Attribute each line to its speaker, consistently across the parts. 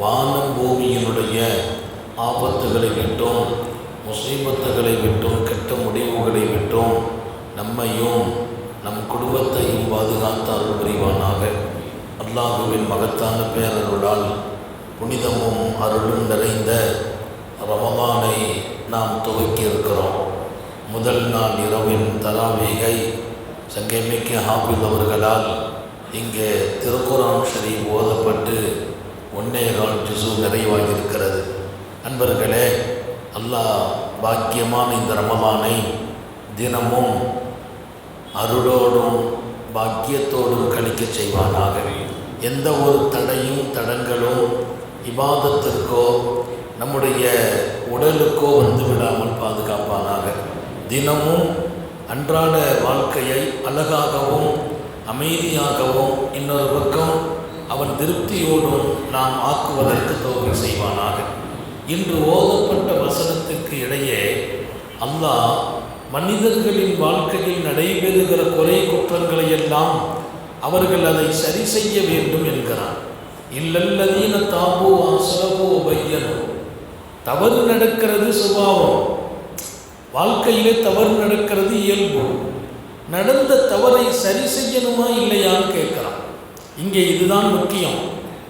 Speaker 1: வானம் பூமியினுடைய ஆபத்துகளை விட்டும் முசீபத்துகளை விட்டும் கெட்ட முடிவுகளை விட்டும். நம்மையும் நம் குடும்பத்தையும் பாதுகாத்து அருள் புரிவானாக. அல்லாஹுவின் மகத்தான பேரருளால் புனிதமும் அருளும் நிறைந்த ரமதானை நாம் துவக்கி இருக்கிறோம் முதல் நாள் இரவின் தராவேகை சங்கமிக்க ஹாபில் அவர்களால் இங்கே திருக்குரான் ஷரீப் ஓதப்பட்டு ஒன்றே கால் ஜிசு நிறைவாகியிருக்கிறது அன்பர்களே அல்லாஹ் பாக்கியமான இந்த ரமலானை தினமும் அருளோடும் பாக்கியத்தோடும் கழிக்க செய்வானாக. எந்த ஒரு தடையும் தடங்களும் இவாதத்திற்கோ நம்முடைய உடலுக்கோ வந்து விடாமல் பாதுகாப்பானாக. தினமும் அன்றாட வாழ்க்கையை அழகாகவும் அமைதியாகவும் இன்னொரு பக்கம் அவன் திருப்தியோடும் நாம் ஆக்குவதற்கு தோல்வி செய்வானாக. இன்று ஓதப்பட்ட வசனத்திற்கு இடையே அல்லாஹ் மனிதர்களின் வாழ்க்கையில் நடைபெறுகிற கொலை குற்றங்களை எல்லாம் அவர்கள் அதை சரி செய்ய வேண்டும் என்கிறான். இல்லல்லதீன தாபோ அசலவோ பையனோ. தவறு நடக்கிறது சுபாவம். வாழ்க்கையிலே தவறு நடக்கிறது இயல்பு. நடந்த தவறை சரி செய்யணுமா இல்லையான்னு கேட்குறான். இங்கே இதுதான் முக்கியம்.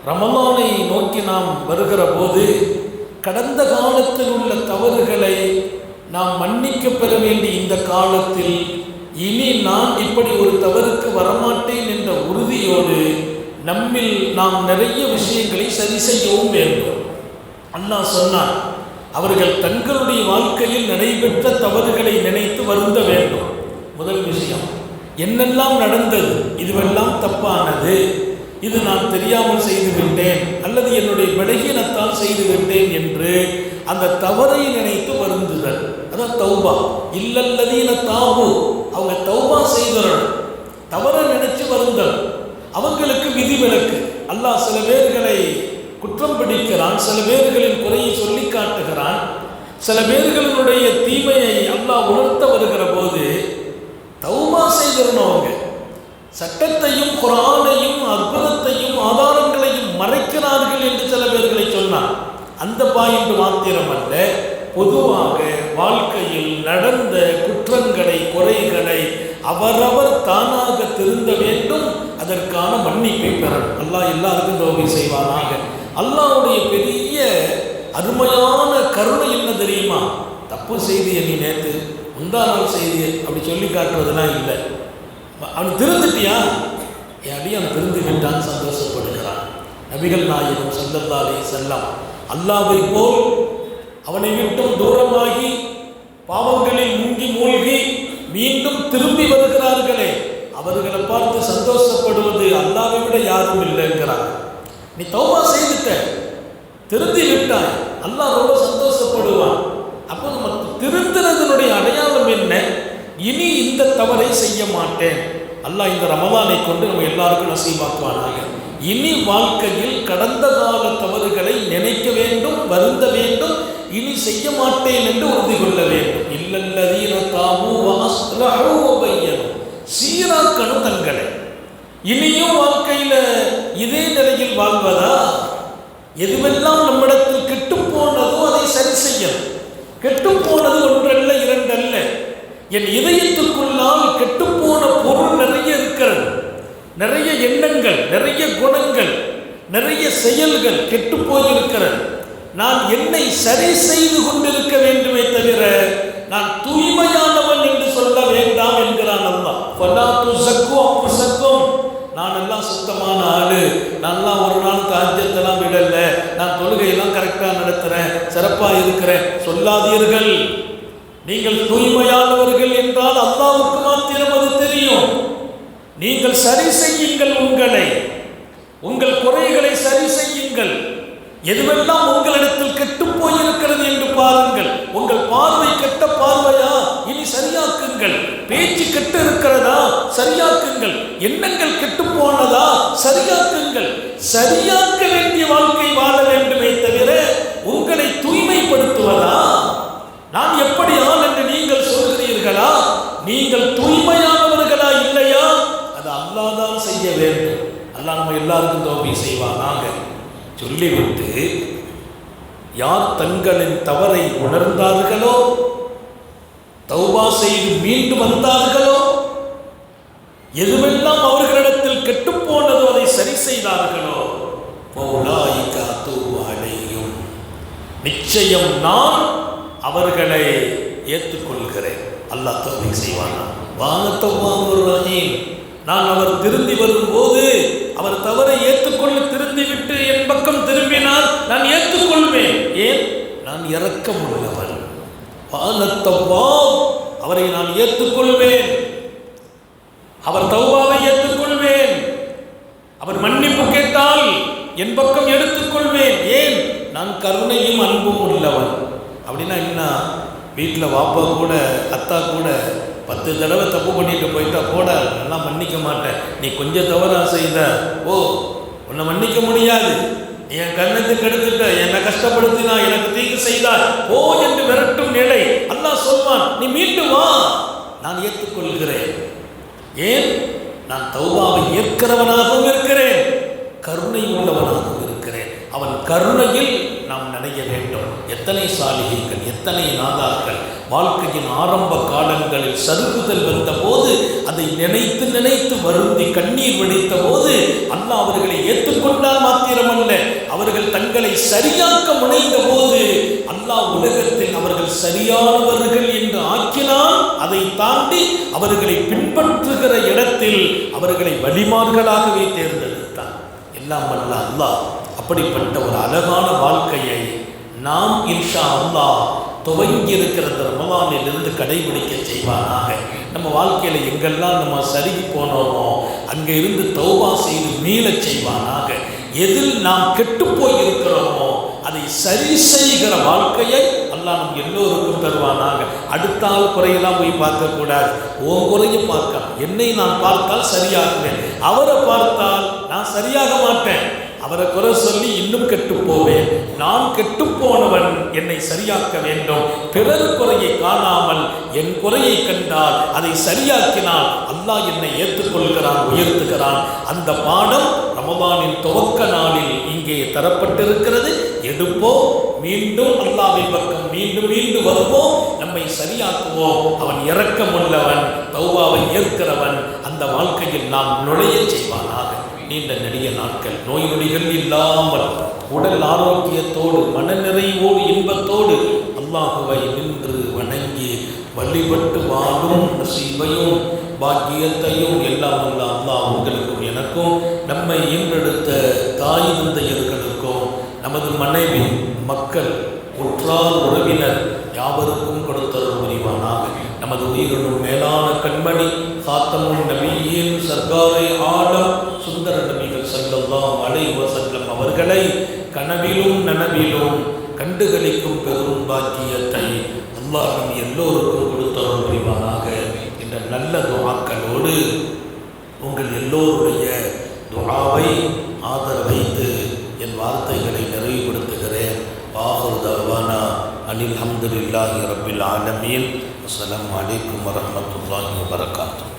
Speaker 1: ரமலானை நோக்கி நாம் வருகிற போது கடந்த காலத்தில் உள்ள தவறுகளை நாம் மன்னிக்க பெற வேண்டிய இந்த காலத்தில் இனி நான் இப்படி ஒரு தவறுக்கு வரமாட்டேன் என்ற உறுதியோடு நம்மில் நாம் நிறைய விஷயங்களை சரி செய்யவும் வேண்டும். அல்லாஹ் சொன்னார் அவர்கள் தங்களுடைய வாழ்க்கையில் நடைபெற்ற தவறுகளை நினைத்து வருந்த வேண்டும். முதல் விஷயம். என்னெல்லாம் நடந்தது? இதுவெல்லாம் தப்பானது. இது நான் தெரியாமல் செய்துவிட்டேன் அல்லது என்னுடைய விலகினத்தால் செய்துவிட்டேன் என்று அந்த தவறை நினைத்து வருந்துதல். அதான் தௌபா. இல்லல்லதீன தாவு அவங்க தௌபா செய்தரணும் தவறை நினைச்சு வருந்தல். அவங்களுக்கு விதிவிலக்கு. அல்லாஹ் சில பேர்களை குற்றம் பிடிக்கிறான். சில பேர்களின் குறையை சொல்லி காட்டுகிறான். சில பேர்களினுடைய தீமையை அல்லாஹ் உணர்த்த வருகிற போது தௌமா செய்திடணும் அவங்க சட்டத்தையும் குரானையும் அற்புதத்தையும் ஆதாரங்களையும் மறைக்கிறார்கள் என்று சில பேர்களை சொன்னான் அந்த பாயிண்ட் மாத்திரம் அல்ல பொதுவாக வாழ்க்கையில் நடந்த குற்றங்களை குறைகளை அவரவர் தானாக திருந்த வேண்டும். அதற்கான மன்னிப்பை பெறணும். அல்லாஹ் எல்லாருக்கும் தோகை செய்வானாக. அல்லாவுடைய பெரிய அருமையான கருணை என்ன தெரியுமா? தப்பு செய்து நீ நேற்று முந்தா செய்தி அப்படி சொல்லி காட்டுவதெல்லாம் இல்லை. அவன் திருந்துட்டியா? என் அடி அவன் திருந்து விட்டான் சந்தோஷப்படுகிறான். நபிகள் நாயகம் சல்லல்லாலே செல்லம் அல்லாவை போல் அவனை விட்டும் தூரமாகி பாவங்களில் மூங்கி மூழ்கி மீண்டும் திரும்பி வருகிறார்களே அவர்களை பார்த்து சந்தோஷப்படுவது அல்லாவை விட யாரும் இல்லைங்கிறாங்க நீ தௌபா செய்துட்ட திருந்தி விட்டாய் அல்லாஹ் ரொம்ப சந்தோஷப்படுவான். நம்ம அடையாளம் என்ன? இனி இந்த தவறை செய்ய மாட்டேன். அல்லாஹ் இந்த ரமதானை கொண்டு நம்ம எல்லாருக்கும் நசீவாக்குவானாக. இனி வாழ்க்கையில் கடந்த கால தவறுகளை நினைக்க வேண்டும் வருந்த வேண்டும் இனி செய்ய மாட்டேன் என்று உறுதி கொள்ள வேண்டும். இல்லல்லதீன தாமு வாஸ்லஹு சீராக்கணும் தங்களை இனியும் வாழ்க்கையில இதே நிலையில் வாழ்வதா? எதுவெல்லாம் நம்மிடத்தில் கெட்டு போனதோ அதை சரி செய்யணும் கெட்டு போனது ஒன்றல்ல இரண்டல்ல என் இதயத்துக்குள்ளால் கெட்டுப்போன பொருள் நிறைய இருக்கிறது. நிறைய எண்ணங்கள் நிறைய குணங்கள் நிறைய செயல்கள் கெட்டு போயிருக்கிறது நான் என்னை சரி செய்து கொண்டிருக்க வேண்டுமே தவிர நான் தூய்மையானவன் என்று சொல்ல வேண்டாம் என்கிறான் அல்லாஹ். ஃபலா துஸக்கு நான் எல்லாம் சுத்தமான ஆளு. நான்லாம் ஒரு நாள் தாஜ்யத்தெல்லாம் விடல. நான் தொழுகையெல்லாம் கரெக்டாக நடத்துகிறேன் சிறப்பாக இருக்கிறேன். சொல்லாதீர்கள். நீங்கள் தூய்மையானவர்கள் என்றால் அல்லாவுக்கு மாத்திரம் அது தெரியும். நீங்கள் சரி செய்யுங்கள் உங்களை. உங்கள் குறைகளை சரி செய்யுங்கள். எதுவெல்லாம் உங்களிடத்தில் கெட்டு போயிருக்கிறது என்று பாருங்கள். உங்கள் பார்வை கெட்ட பார்வையா? இனி சரியாக்குங்கள். பேச்சு கெட்டு இருக்கிறதா? சரியாக்குங்கள். எண்ணங்கள் கெட்டு போனதா? சரியாக்குங்கள். சரியாக்க வேண்டிய வாழ்க்கை வாழ வேண்டுமே தவிர உங்களை தூய்மைப்படுத்துவதா நான் எப்படி ஆள் என்று நீங்கள் சொல்கிறீர்களா நீங்கள் தூய்மையானவர்களா இல்லையா? அது அல்லாஹ் தான் செய்ய வேண்டும். அல்லாஹ் நம்ம எல்லாருக்கும் தோப்பி செய்வானாக சொல்லிவிட்டு யார் தங்களின் தவறை உணர்ந்தார்களோ தௌபா செய்து மீண்டு வந்தார்களோ எதுவெல்லாம் அவர்களிடத்தில் கெட்டுப் போனதோ அதை சரி செய்தார்களோ பௌலாயிக நிச்சயம் நான் அவர்களை ஏற்றுக்கொள்கிறேன். அல்லாஹ் தௌஃபிக் செய்வானா? வானத்தவ்வாமூர் ரஹீம். நான் அவர் திரும்பி வரும்போது அவர் தவறை ஏற்றுக்கொள்ள திரும்பிவிட்டு என் பக்கம் திரும்பினால் நான் ஏற்றுக்கொள்வேன். ஏன்? நான் இறக்க உள்ளவன் வானத்தவ்வா அவரை நான் ஏற்றுக்கொள்வேன். அவர் தௌபாவை ஏற்றுக்கொள்வேன். அவர் மன்னிப்பு கேட்டால் என் பக்கம் எடுத்துக்கொள்வேன். ஏன்? நான் கருணையும் அன்பும் உள்ளவன். அப்படின்னா என்ன? வீட்டில் வாப்பா கூட அத்தா கூட பத்து தடவை தப்பு பண்ணிட்டு போயிட்டா போட நல்லா மன்னிக்க மாட்டேன். நீ கொஞ்சம் தவறா செய்த ஓ உன்னை மன்னிக்க முடியாது. என் கண்ணத்துக்கு எடுத்துட்ட என்னை கஷ்டப்படுத்தினா எனக்கு தீங்கு செய்தால் ஓ என்று விரட்டும் நிலை. அல்லா சொல்வான் நீ மீண்டும் வா. நான் ஏற்றுக்கொள்கிறேன். ஏன்? நான் தௌபாவை ஏற்கிறவனாகவும் இருக்கிறேன். கருணை உள்ளவனாகவும் இருக்கிறேன். அவன் கருணையில் நாம் நினைய வேண்டும் எத்தனை சாலிகைகள் எத்தனை நாதார்கள் வாழ்க்கையின் ஆரம்ப காலங்களில் சருகுதல் வந்தபோது அதை நினைத்து நினைத்து வருந்தி கண்ணீர் வடித்த போது அல்லாஹ் அவர்களை ஏற்றுக்கொண்டால் மாத்திரமல்ல அவர்கள் தங்களை சரியாக்க முனைந்த போது அல்லாஹ் உலகத்தில் அவர்கள் சரியானவர்கள் என்று ஆக்கினால் அதை தாண்டி அவர்களை பின்பற்றுகிற இடத்தில் அவர்களை வழிமார்களாகவே தேர்ந்தெடுத்தார் எல்லாம் வல்ல அல்லாஹ். அப்படிப்பட்ட ஒரு அழகான வாழ்க்கையை நாம் இன்ஷா அல்லாஹ் துவங்கி இருக்கிற இந்த ரமலானிலிருந்து கடைபிடிக்க செய்வானாக. நம்ம வாழ்க்கையில் எங்கெல்லாம் நம்ம சருகி போனோமோ அங்கே இருந்து தௌபா செய்து மீளச் செய்வானாக. எதில் நாம் கெட்டு போய் இருக்கிறோமோ அதை சரி செய்கிற வாழ்க்கையை அல்லாஹ் நம் எல்லோருக்கும் தருவானாக. அடுத்த ஆள் குறையெல்லாம் போய் பார்க்கக்கூடாது. உன் குறைய பார்க்கலாம். என்னை நான் பார்த்தால் சரியாகுவேன். அவரை பார்த்தால் நான் சரியாக மாட்டேன். அவரை குறை சொல்லி இன்னும் கெட்டு போவேன் நான் கெட்டு போனவன் என்னை சரியாக்க வேண்டும். பிறர் குறையை காணாமல் என் குறையை கண்டால் அதை சரியாக்கினால் அல்லாஹ் என்னை ஏற்றுக்கொள்கிறான் உயர்த்துகிறான். அந்த பாடம் ரமதானின் துவக்க நாளில் இங்கே தரப்பட்டிருக்கிறது. எடுப்போம் மீண்டும் அல்லாவின் பக்கம் மீண்டும் மீண்டும் வருவோம் நம்மை சரியாக்குவோம் அவன் இறக்கமுள்ளவன் தௌவாவை ஏற்கிறவன். அந்த வாழ்க்கையில் நாம் நுழைய செய்வானாக. நீண்ட நெடிய நாட்கள். நோய் நொடிகள் இல்லாமல் உடல் ஆரோக்கியத்தோடு மனநிறைவோடு இன்பத்தோடு அல்லாஹுவை நின்று வணங்கி வழிபட்டு வாழும் நசீபையும் பாக்கியத்தையும் எல்லாம் வல்ல அல்லாஹ் உங்களுக்கும் எனக்கும் நம்மை ஈன்றெடுத்த தாய் தந்தையர்களுக்கும் நமது மனைவி மக்கள் உற்றார் உறவினர் யாவருக்கும் கொடுத்தருள் புரிவானாக. நமது உயிரினும் மேலான கண்மணி சாத்தமும் நபியின் சர்க்காரை ஆடம் வசல்லம் கனவிலும் நனவிலும் கண்டுகளிக்கும் பெரும் பாக்கியத்தை அல்லாஹ் நம் எல்லோருக்கும் கொடுத்தருள் புரிவானாக. என்ற நல்ல துவாக்களோடு உங்கள் எல்லோருடைய துவாவை ஆதரவைத்து என் வார்த்தைகளை நிறைவுபடுத்துகிறேன். வாஹுர் தவானா அனில் அஹமதுல்லாஹி ரபில் ஆலமீன். அஸ்லாம் வலைக்கம் வரமத்துல்லாஹி வபரகாத்துஹு.